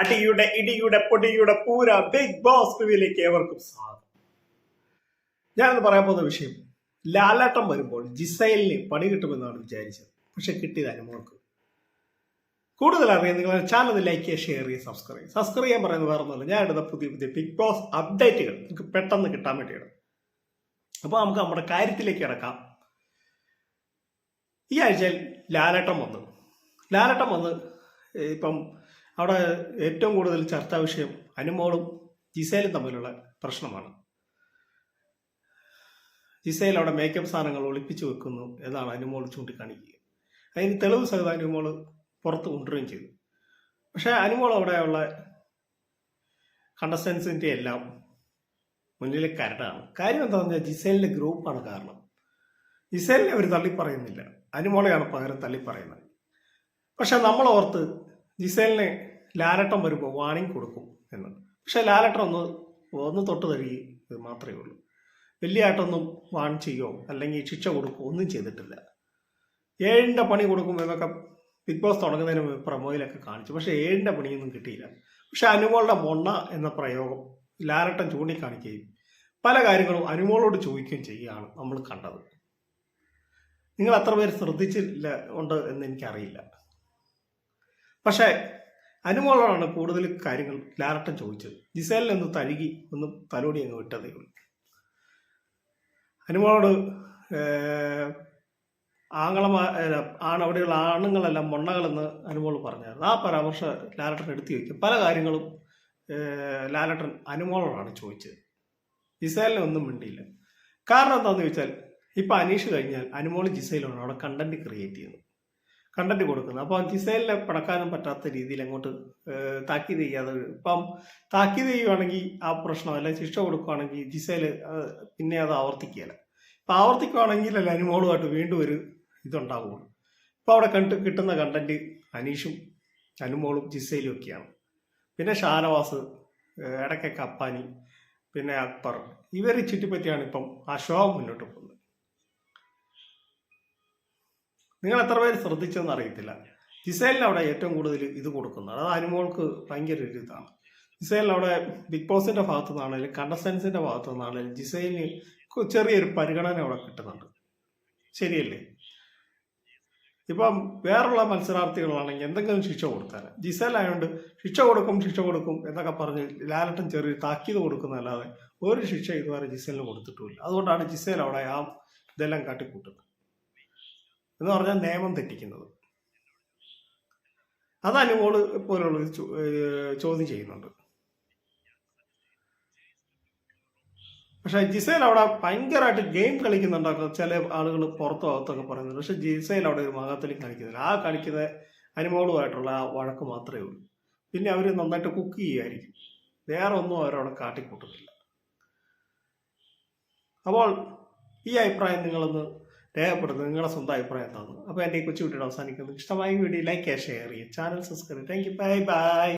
അടിയുടെ ഇടിയുടെ പൊടിയുടെ പൂര ബിഗ് ബോസ് ടിവിയിലേക്ക് ഏവർക്കും സ്വാഗതം. ഞാനിന്ന് പറയാൻ പോകുന്ന വിഷയം ലാലാട്ടം വരുമ്പോൾ ജിസൈലിന് പണി കിട്ടുമെന്നാണ് വിചാരിച്ചത്. പക്ഷെ കിട്ടിയത് അനുമോൾക്ക്. കൂടുതൽ അറിയാൻ നിങ്ങൾ ചാനൽ ലൈക്ക് ചെയ്യുക ഷെയർ ചെയ്യുക സബ്സ്ക്രൈബ് ചെയ്യുക. സബ്സ്ക്രൈബ് ചെയ്യാൻ പറയുന്നത് വേറെ ഒന്നുമില്ല ഞാൻ എടുത്ത പുതിയ പുതിയ ബിഗ് ബോസ് അപ്ഡേറ്റുകൾ നിങ്ങൾക്ക് പെട്ടെന്ന് കിട്ടാൻ വേണ്ടിയാണ്. അപ്പോൾ നമുക്ക് നമ്മുടെ കാര്യത്തിലേക്ക് കിടക്കാം. ഈ ആഴ്ചയിൽ ലാലട്ടം വന്നു. ലാലട്ടം വന്ന് ഇപ്പം അവിടെ ഏറ്റവും കൂടുതൽ ചർച്ചാ വിഷയം അനുമോളും ജിസേലും തമ്മിലുള്ള പ്രശ്നമാണ്. ജിസേൽ അവിടെ മേക്കപ്പ് സാധനങ്ങൾ ഒളിപ്പിച്ചു വെക്കുന്നു എന്നാണ് അനുമോൾ ചൂണ്ടിക്കാണിക്കുക. അതിന് തെളിവ് സഹിതം അനുമോൾ പുറത്ത് കൊണ്ടുവരികയും ചെയ്തു. പക്ഷേ അനുമോൾ അവിടെയുള്ള കണ്ടസ്റ്റൻസിന്റെ എല്ലാം മുന്നിലെ കരടാണ് കാര്യം എന്താണെന്ന് വെച്ചാൽ ജിസേലിന്റെ ഗ്രൂപ്പാണ് കാരണം. ജിസേലിനെ അവർ തള്ളി പറയുന്നില്ല. അനുമോളെയാണ് പകരം തള്ളി പറയുന്നത്. പക്ഷെ നമ്മൾ ഓർത്ത് ജിസേലിനെ ലാലട്ടം വരുമ്പോൾ വാണിംഗ് കൊടുക്കും എന്ന് പക്ഷെ ലാലട്ടം ഒന്ന് ഒന്ന് തൊട്ട് തരിക ഇത് മാത്രമേ ഉള്ളൂ. വലിയ ആയിട്ടൊന്നും വാൺ ചെയ്യോ അല്ലെങ്കിൽ ശിക്ഷ കൊടുക്കുകയോ ഒന്നും ചെയ്തിട്ടില്ല. ഏഴിന്റെ പണി കൊടുക്കും എന്നൊക്കെ ബിഗ് ബോസ് തുടങ്ങുന്നതിന് പ്രമോയിലൊക്കെ കാണിച്ചു. പക്ഷേ ഏഴിന്റെ പണിയൊന്നും കിട്ടിയില്ല. പക്ഷെ അനുമോളുടെ മൊണ്ണ എന്ന പ്രയോഗം ലാലട്ടം ചൂണ്ടിക്കാണിക്കുകയും പല കാര്യങ്ങളും അനുമോളോട് ചോദിക്കുകയും ചെയ്യുകയാണ് നമ്മൾ കണ്ടത്. നിങ്ങൾ അത്ര പേര് ശ്രദ്ധിച്ചില്ല ഉണ്ട് എന്ന് എനിക്കറിയില്ല. പക്ഷേ അനുമോളോടാണ് കൂടുതൽ കാര്യങ്ങൾ ലാലട്ടൻ ചോദിച്ചത്. ജിസേലിൽ ഒന്ന് തഴുകി ഒന്ന് തലോടി അങ്ങ് വിട്ടതേ ഉള്ളൂ. അനുമോളോട് ആങ്ങളമാ ആണ് അവിടെയുള്ള ആണുങ്ങളെല്ലാം മൊണ്ണകളെന്ന് അനുമോൾ പറഞ്ഞായിരുന്നു. ആ പരാമർശം ലാലട്ടൻ എടുത്തു വയ്ക്കും. പല കാര്യങ്ങളും ലാലട്ടൻ അനുമോളോടാണ് ചോദിച്ചത്. ജിസേലിനെ ഒന്നും മിണ്ടിയില്ല. കാരണം എന്താണെന്ന് ചോദിച്ചാൽ ഇപ്പം അനീഷ് കഴിഞ്ഞാൽ അനുമോൾ ജിസൈലാണ് അവിടെ കണ്ടന്റ് ക്രിയേറ്റ് ചെയ്യുന്നത് കണ്ടന്റ് കൊടുക്കുന്നത്. അപ്പോൾ ജിസൈലിനെ പടക്കാനും പറ്റാത്ത രീതിയിൽ അങ്ങോട്ട് താക്കീത് ചെയ്യാതെ ഇപ്പം താക്കീത് ചെയ്യുവാണെങ്കിൽ ആ പ്രശ്നം അല്ലെങ്കിൽ ശിക്ഷ കൊടുക്കുകയാണെങ്കിൽ ജിസൈൽ പിന്നെ അത് ആവർത്തിക്കുകയില്ല. ഇപ്പം ആവർത്തിക്കുകയാണെങ്കിൽ അല്ല അനുമോളുമായിട്ട് വീണ്ടും ഒരു ഇതുണ്ടാവുള്ളൂ. ഇപ്പം അവിടെ കണ്ട് കിട്ടുന്ന കണ്ടന്റ് അനീഷും അനുമോളും ജിസൈലും ഒക്കെയാണ്. പിന്നെ ഷാനവാസ് ഇടയ്ക്കൊക്കെ അപ്പാനി പിന്നെ അക്ബർ. ഇവരെ ചുറ്റിപ്പറ്റിയാണ് ഇപ്പം ആ ഷോ മുന്നോട്ട് പോകുന്നത്. നിങ്ങൾ എത്ര പേര് ശ്രദ്ധിച്ചെന്ന് അറിയത്തില്ല. ജിസേലിന് അവിടെ ഏറ്റവും കൂടുതൽ ഇത് കൊടുക്കുന്നത്. അത് അനുമോൾക്ക് ഭയങ്കര ഒരു ഇതാണ്. ജിസേലിന് അവിടെ ബിഗ് ബോസിന്റെ ഭാഗത്തു നിന്നാണെങ്കിലും കണ്ടസ്റ്റൻസിന്റെ ഭാഗത്തു നിന്നാണെങ്കിലും ജിസേലിന് ചെറിയൊരു പരിഗണന അവിടെ കിട്ടുന്നുണ്ട്. ശരിയല്ലേ? ഇപ്പം വേറുള്ള മത്സരാർത്ഥികളാണെങ്കിൽ എന്തെങ്കിലും ശിക്ഷ കൊടുത്താൽ ജിസേൽ ആയതുകൊണ്ട് ശിക്ഷ കൊടുക്കും ശിക്ഷ കൊടുക്കും എന്നൊക്കെ പറഞ്ഞ് ലാലട്ടൻ ചെറിയ താക്കീത് കൊടുക്കുന്നതല്ലാതെ ഒരു ശിക്ഷ ഇതുവരെ ജിസേലിന് കൊടുത്തിട്ടുമില്ല. അതുകൊണ്ടാണ് ജിസേൽ അവിടെ ആ ഇതെല്ലാം കാട്ടിക്കൂട്ടുന്നത്. എന്ന് പറഞ്ഞാൽ നിയമം തെറ്റിക്കുന്നത്. അത് അനുമോൾ പോലുള്ളത് ചോദ്യം ചെയ്യുന്നുണ്ട്. പക്ഷെ ജിസേൽ അവിടെ ഭയങ്കരമായിട്ട് ഗെയിം കളിക്കുന്നുണ്ടൊക്കെ ചില ആളുകൾ പുറത്തും അകത്തൊക്കെ പറയുന്നുണ്ട്. പക്ഷെ ജിസേൽ അവിടെ ഒരു മകത്തിലും കളിക്കുന്നില്ല. ആ കളിക്കുന്ന അനുമോളുമായിട്ടുള്ള ആ വഴക്ക് മാത്രമേ ഉള്ളൂ. പിന്നെ അവർ നന്നായിട്ട് കുക്ക് ചെയ്യുമായിരിക്കും. വേറെ ഒന്നും അവരവിടെ കാട്ടിക്കൂട്ടുന്നില്ല. അപ്പോൾ ഈ അഭിപ്രായം നിങ്ങളൊന്ന് രേഖപ്പെടുത്തുക. നിങ്ങളുടെ സ്വന്തം അഭിപ്രായം എന്താണ് അപ്പോൾ എന്റെ ഈ കൊച്ചു വീഡിയോ അവസാനിക്കുന്നു ഇഷ്ടമായ വീഡിയോ ലൈക്ക് ചെയ്യുക ഷെയർ ചെയ്യുക channel subscribe thank you bye bye